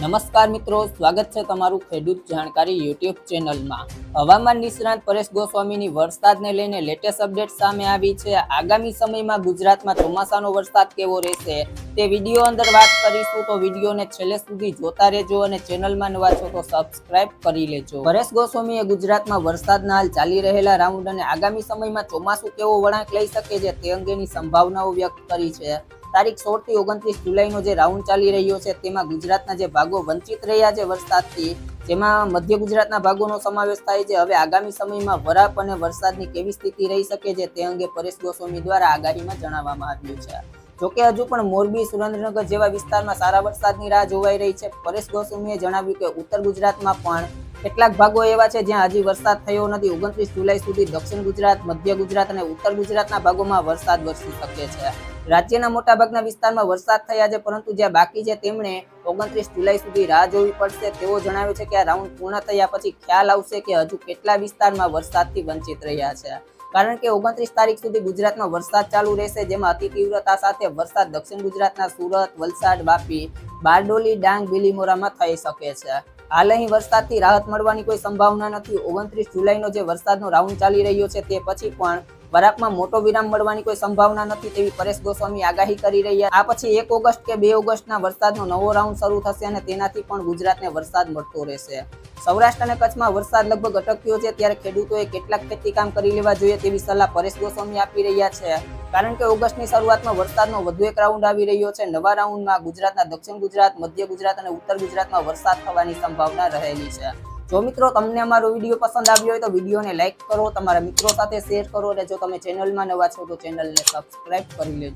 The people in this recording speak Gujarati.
નમસ્કાર મિત્રો, સ્વાગત છે તમારું ખેડૂત જાણકારી યુટ્યુબ ચેનલમાં. હવામાન નિષ્ણાંત પરેશ ગોસ્વામીની વરસાદને લઈને લેટેસ્ટ અપડેટ સામે આવી છે. આગામી સમયમાં ગુજરાતમાં ચોમાસાનો વરસાદ કેવો રહેશે તે વીડિયો અંદર વાત કરીશું. તો વિડીયોને છેલ્લે સુધી જોતા રહેજો અને ચેનલમાં નવા છો તો સબસ્ક્રાઇબ કરી લેજો. પરેશ ગોસ્વામીએ ગુજરાતમાં વરસાદના હાલ ચાલી રહેલા રાઉન્ડ અને આગામી સમયમાં ચોમાસું કેવો વળાંક લઈ શકે છે તે અંગેની સંભાવનાઓ વ્યક્ત કરી છે. તારીખ સોળથી ઓગણત્રીસ જુલાઈનો જે રાઉન્ડ ચાલી રહ્યો છે, તેમાં ગુજરાતના જે ભાગો વંચિત રહ્યા છે વરસાદથી, જેમાં મધ્ય ગુજરાતના ભાગોનો સમાવેશ થાય છે. હવે આગામી સમયમાં વરાપ અને વરસાદની કેવી સ્થિતિ રહી શકે છે તે અંગે પરેશ ગોસ્વામી દ્વારા આગાહીમાં જણાવવામાં આવ્યું છે. જોકે હજુ પણ મોરબી, સુરેન્દ્રનગર જેવા વિસ્તારમાં સારા વરસાદની રાહ જોવાઈ રહી છે. પરેશ ગોસ્વામીએ જણાવ્યું કે ઉત્તર ગુજરાતમાં પણ કેટલાક ભાગો એવા છે જ્યાં હજી વરસાદ થયો નથી. ઓગણત્રીસ જુલાઈ સુધી દક્ષિણ ગુજરાત, મધ્ય ગુજરાત અને ઉત્તર ગુજરાતના ભાગોમાં વરસાદ વરસી શકે છે. રાજ્યના મોટાભાગના વિસ્તારમાં વરસાદ થયા છે, પરંતુ જ્યાં બાકી છે તેમણે ઓગણત્રીસ જુલાઈ સુધી રાહ જોવી પડશે. તેઓ જણાવે છે કે આ રાઉન્ડ પૂર્ણ થયા પછી ખ્યાલ આવશે કે હજુ કેટલા વિસ્તારમાં વરસાદથી વંચિત રહ્યા છે. કારણ કે ઓગણત્રીસ તારીખ સુધી ગુજરાતમાં વરસાદ ચાલુ રહેશે, જેમાં અતિ તીવ્રતા સાથે વરસાદ દક્ષિણ ગુજરાતના સુરત, વલસાડ, વાપી, બારડોલી, ડાંગ, બિલીમોરામાં થઈ શકે છે. હાલ અહીં વરસાદથી રાહત મળવાની કોઈ સંભાવના નથી. ઓગણત્રીસ જુલાઈનો જે વરસાદનો રાઉન્ડ ચાલી રહ્યો છે તે પછી પણ વરાપમાં મોટો વિરામ મળવાની કોઈ સંભાવના નથી તેવી પરેશ ગોસ્વામી આગાહી કરી રહ્યા. આ પછી એક ઓગસ્ટ કે બે ઓગસ્ટના વરસાદનો નવો રાઉન્ડ શરૂ થશે અને તેનાથી પણ ગુજરાતને વરસાદ મળતો રહેશે. સૌરાષ્ટ્ર અને કચ્છમાં વરસાદ લગભગ અટક્યો છે, ત્યારે ખેડૂતોએ કેટલાક ખેતી કામ કરી લેવા જોઈએ તેવી સલાહ પરેશ ગોસ્વામી આપી રહ્યા છે. કારણ કે ઓગસ્ટની શરૂઆતમાં વરસાદનો વધુ એક રાઉન્ડ આવી રહ્યો છે. નવા રાઉન્ડમાં ગુજરાતના દક્ષિણ ગુજરાત, મધ્ય ગુજરાત અને ઉત્તર ગુજરાતમાં વરસાદ થવાની સંભાવના રહેલી છે. જો મિત્રો તમને અમારો વીડિયો પસંદ આવ્યો હોય તો વિડીયોને લાઇક કરો, તમારા મિત્રો સાથે શેર કરો અને જો તમે ચેનલમાં નવા છો તો ચેનલને સબસ્ક્રાઇબ કરી લેજો.